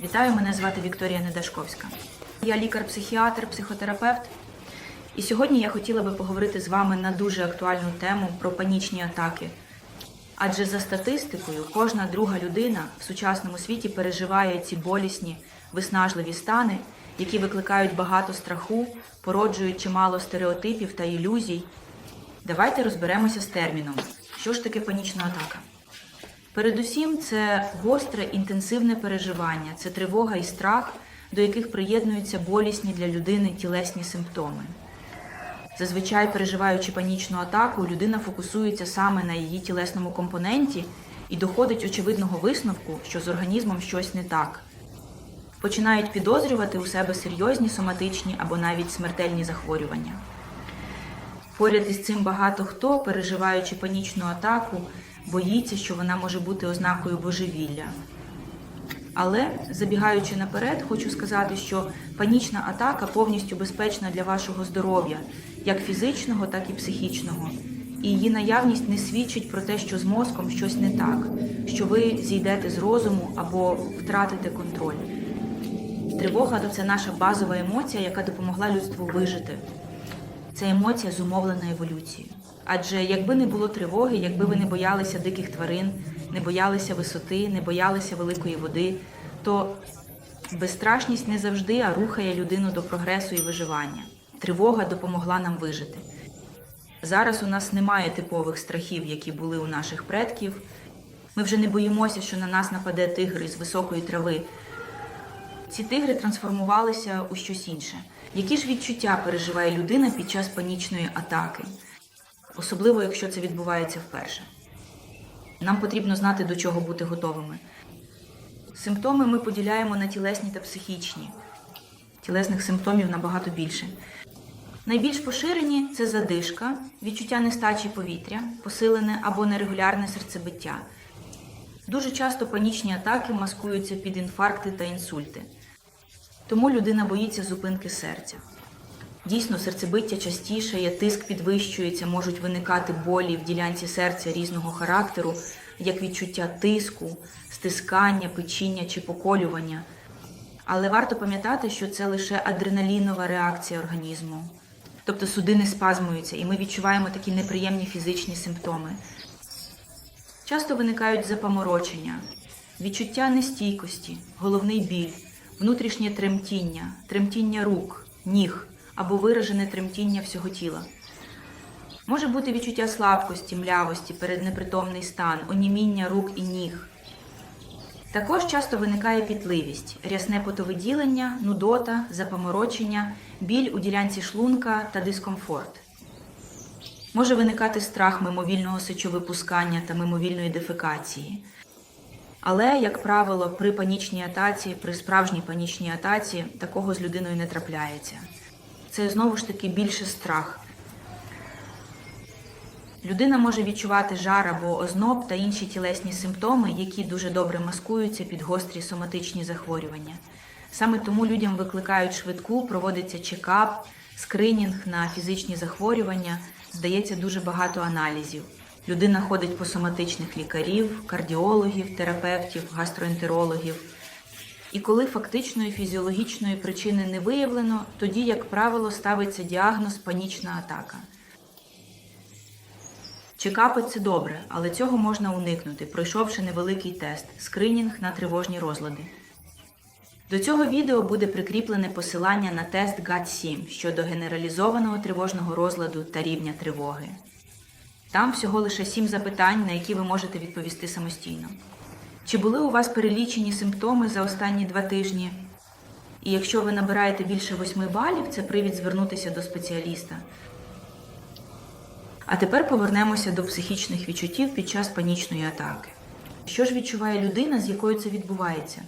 Вітаю, мене звати Вікторія Недашковська. Я лікар-психіатр, психотерапевт. І сьогодні я хотіла би поговорити з вами на дуже актуальну тему про панічні атаки. Адже за статистикою, кожна друга людина в сучасному світі переживає ці болісні, виснажливі стани, які викликають багато страху, породжують чимало стереотипів та ілюзій. Давайте розберемося з терміном. Що ж таке панічна атака? Передусім, це гостре інтенсивне переживання, це тривога і страх, до яких приєднуються болісні для людини тілесні симптоми. Зазвичай, переживаючи панічну атаку, людина фокусується саме на її тілесному компоненті і доходить очевидного висновку, що з організмом щось не так. Починають підозрювати у себе серйозні соматичні або навіть смертельні захворювання. Поряд із цим багато хто, переживаючи панічну атаку, боїться, що вона може бути ознакою божевілля. Але, забігаючи наперед, хочу сказати, що панічна атака повністю безпечна для вашого здоров'я, як фізичного, так і психічного. І її наявність не свідчить про те, що з мозком щось не так, що ви зійдете з розуму або втратите контроль. Тривога це наша базова емоція, яка допомогла людству вижити. Це емоція зумовлена еволюцією. Адже якби не було тривоги, якби ви не боялися диких тварин, не боялися висоти, не боялися великої води, то безстрашність не завжди а рухає людину до прогресу і виживання. Тривога допомогла нам вижити. Зараз у нас немає типових страхів, які були у наших предків. Ми вже не боїмося, що на нас нападе тигр із високої трави. Ці тигри трансформувалися у щось інше. Які ж відчуття переживає людина під час панічної атаки, особливо якщо це відбувається вперше? Нам потрібно знати, до чого бути готовими. Симптоми ми поділяємо на тілесні та психічні. Тілесних симптомів набагато більше. Найбільш поширені це задишка, відчуття нестачі повітря, посилене або нерегулярне серцебиття. Дуже часто панічні атаки маскуються під інфаркти та інсульти. Тому людина боїться зупинки серця. Дійсно, серцебиття частішає, тиск підвищується, можуть виникати болі в ділянці серця різного характеру, як відчуття тиску, стискання, печіння чи поколювання. Але варто пам'ятати, що це лише адреналінова реакція організму. Тобто судини спазмуються, і ми відчуваємо такі неприємні фізичні симптоми. Часто виникають запаморочення, відчуття нестійкості, головний біль, внутрішнє тремтіння, тремтіння рук, ніг або виражене тремтіння всього тіла. Може бути відчуття слабкості, млявості, переднепритомний стан, оніміння рук і ніг. Також часто виникає пітливість, рясне потовиділення, нудота, запаморочення, біль у ділянці шлунка та дискомфорт. Може виникати страх мимовільного сечовипускання та мимовільної дефекації. Але, як правило, при панічній атаці, при справжній панічній атаці такого з людиною не трапляється. Це знову ж таки більше страх. Людина може відчувати жар або озноб та інші тілесні симптоми, які дуже добре маскуються під гострі соматичні захворювання. Саме тому людям викликають швидку, проводиться чекап, скринінг на фізичні захворювання, здається дуже багато аналізів. Людина ходить по соматичних лікарів, кардіологів, терапевтів, гастроентерологів. І коли фактичної фізіологічної причини не виявлено, тоді, як правило, ставиться діагноз панічна атака. Чекапи це добре, але цього можна уникнути, пройшовши невеликий тест скринінг на тривожні розлади. До цього відео буде прикріплене посилання на тест GAT-7 щодо генералізованого тривожного розладу та рівня тривоги. Там всього лише 7 запитань, на які ви можете відповісти самостійно. Чи були у вас перелічені симптоми за останні два тижні? І якщо ви набираєте більше 8 балів, це привід звернутися до спеціаліста. А тепер повернемося до психічних відчуттів під час панічної атаки. Що ж відчуває людина, з якою це відбувається?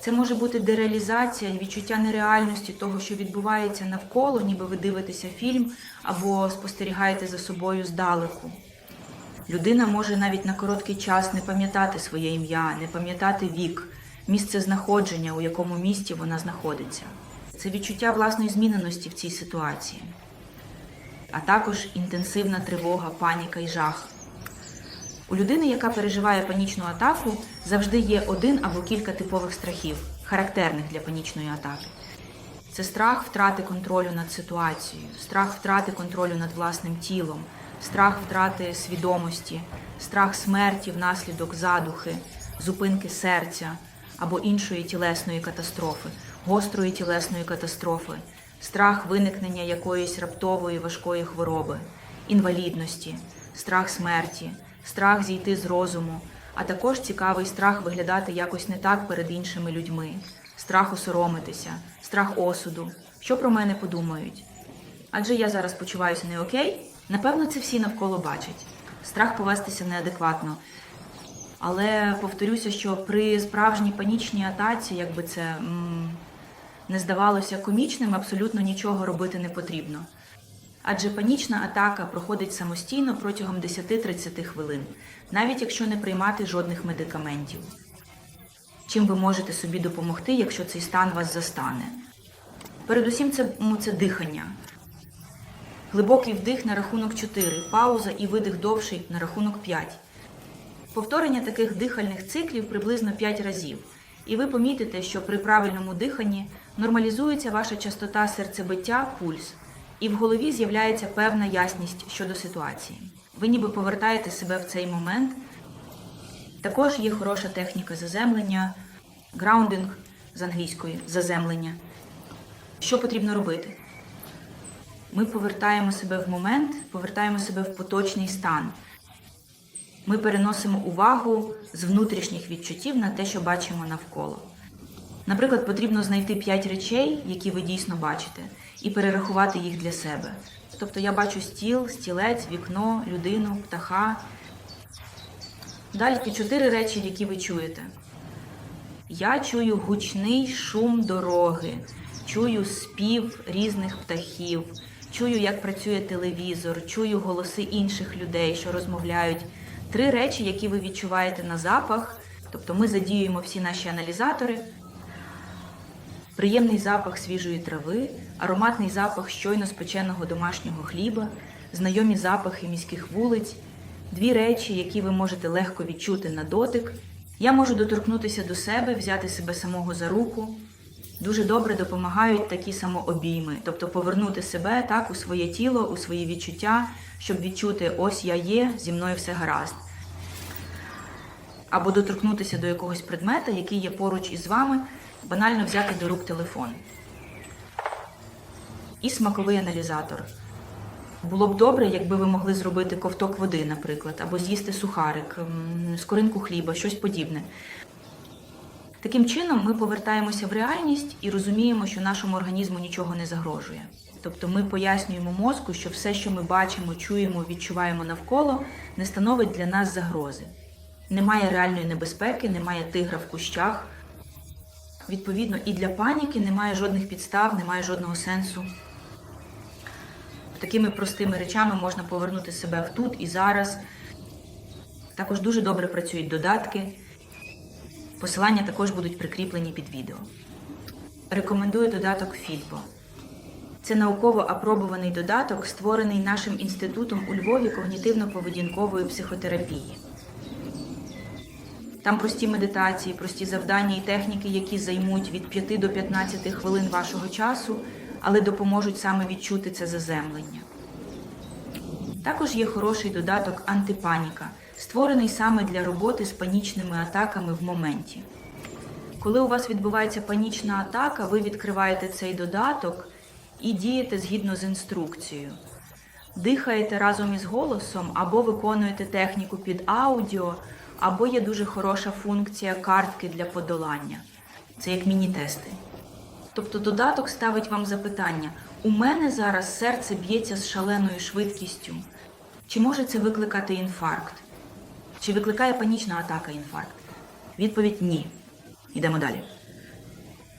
Це може бути дереалізація, відчуття нереальності того, що відбувається навколо, ніби ви дивитеся фільм або спостерігаєте за собою здалеку. Людина може навіть на короткий час не пам'ятати своє ім'я, не пам'ятати вік, місце знаходження, у якому місті вона знаходиться. Це відчуття власної зміненості в цій ситуації, а також інтенсивна тривога, паніка і жах. У людини, яка переживає панічну атаку, завжди є один або кілька типових страхів, характерних для панічної атаки. Це страх втрати контролю над ситуацією, страх втрати контролю над власним тілом, страх втрати свідомості, страх смерті внаслідок задухи, зупинки серця або іншої тілесної катастрофи, гострої тілесної катастрофи, страх виникнення якоїсь раптової важкої хвороби, інвалідності, страх смерті, страх зійти з розуму, а також цікавий страх виглядати якось не так перед іншими людьми, страх осоромитися, страх осуду, що про мене подумають. Адже я зараз почуваюся не окей, напевно, це всі навколо бачать. Страх повестися неадекватно. Але повторюся, що при справжній панічній атаці, якби це м, не здавалося комічним, абсолютно нічого робити не потрібно. Адже панічна атака проходить самостійно протягом 10-30 хвилин, навіть якщо не приймати жодних медикаментів. Чим ви можете собі допомогти, якщо цей стан вас застане? Передусім, це, це дихання. Глибокий вдих на рахунок 4, пауза і видих довший на рахунок 5. Повторення таких дихальних циклів приблизно 5 разів. І ви помітите, що при правильному диханні нормалізується ваша частота серцебиття, пульс, і в голові з'являється певна ясність щодо ситуації. Ви ніби повертаєте себе в цей момент. Також є хороша техніка заземлення, граундинг з англійської заземлення. Що потрібно робити? Ми повертаємо себе в момент, повертаємо себе в поточний стан. Ми переносимо увагу з внутрішніх відчуттів на те, що бачимо навколо. Наприклад, потрібно знайти 5 речей, які ви дійсно бачите, і перерахувати їх для себе. Тобто я бачу стіл, стілець, вікно, людину, птаха. Далі чотири речі, які ви чуєте. Я чую гучний шум дороги, чую спів різних птахів, чую, як працює телевізор, чую голоси інших людей, що розмовляють. Три речі, які ви відчуваєте на запах. Тобто ми задіюємо всі наші аналізатори. Приємний запах свіжої трави, ароматний запах щойно спеченого домашнього хліба, знайомі запахи міських вулиць, дві речі, які ви можете легко відчути на дотик. Я можу доторкнутися до себе, взяти себе самого за руку. Дуже добре допомагають такі самообійми, тобто повернути себе так у своє тіло, у свої відчуття, щоб відчути, ось я є, зі мною все гаразд. Або доторкнутися до якогось предмета, який є поруч із вами, банально взяти до рук телефон. І смаковий аналізатор. Було б добре, якби ви могли зробити ковток води, наприклад, або з'їсти сухарик, скоринку хліба, щось подібне. Таким чином, ми повертаємося в реальність і розуміємо, що нашому організму нічого не загрожує. Тобто ми пояснюємо мозку, що все, що ми бачимо, чуємо, відчуваємо навколо, не становить для нас загрози. Немає реальної небезпеки, немає тигра в кущах. Відповідно, і для паніки немає жодних підстав, немає жодного сенсу. Такими простими речами можна повернути себе в тут і зараз. Також дуже добре працюють додатки. Посилання також будуть прикріплені під відео. Рекомендую додаток Фільбо. Це науково апробований додаток, створений нашим інститутом у Львові когнітивно-поведінкової психотерапії. Там прості медитації, прості завдання і техніки, які займуть від 5 до 15 хвилин вашого часу, але допоможуть саме відчути це заземлення. Також є хороший додаток антипаніка, створений саме для роботи з панічними атаками в моменті. Коли у вас відбувається панічна атака, ви відкриваєте цей додаток і дієте згідно з інструкцією. Дихаєте разом із голосом або виконуєте техніку під аудіо, або є дуже хороша функція картки для подолання. Це як міні-тести. Тобто додаток ставить вам запитання: у мене зараз серце б'ється з шаленою швидкістю. Чи може це викликати інфаркт? Чи викликає панічна атака інфаркт? Відповідь ні. Йдемо далі.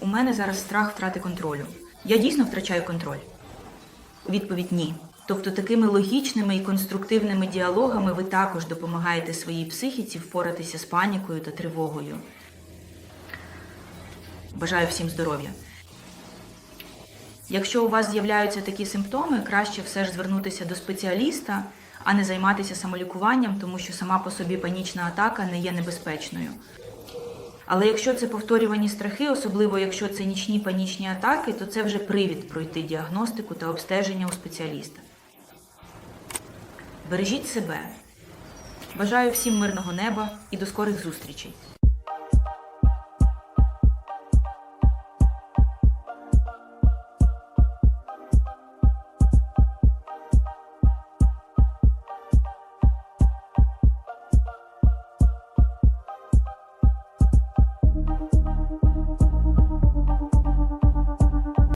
У мене зараз страх втрати контролю. Я дійсно втрачаю контроль? Відповідь ні. Тобто такими логічними і конструктивними діалогами ви також допомагаєте своїй психіці впоратися з панікою та тривогою. Бажаю всім здоров'я. Якщо у вас з'являються такі симптоми, краще все ж звернутися до спеціаліста, а не займатися самолікуванням, тому що сама по собі панічна атака не є небезпечною. Але якщо це повторювані страхи, особливо якщо це нічні панічні атаки, то це вже привід пройти діагностику та обстеження у спеціаліста. Бережіть себе. Бажаю всім мирного неба і до скорих зустрічей.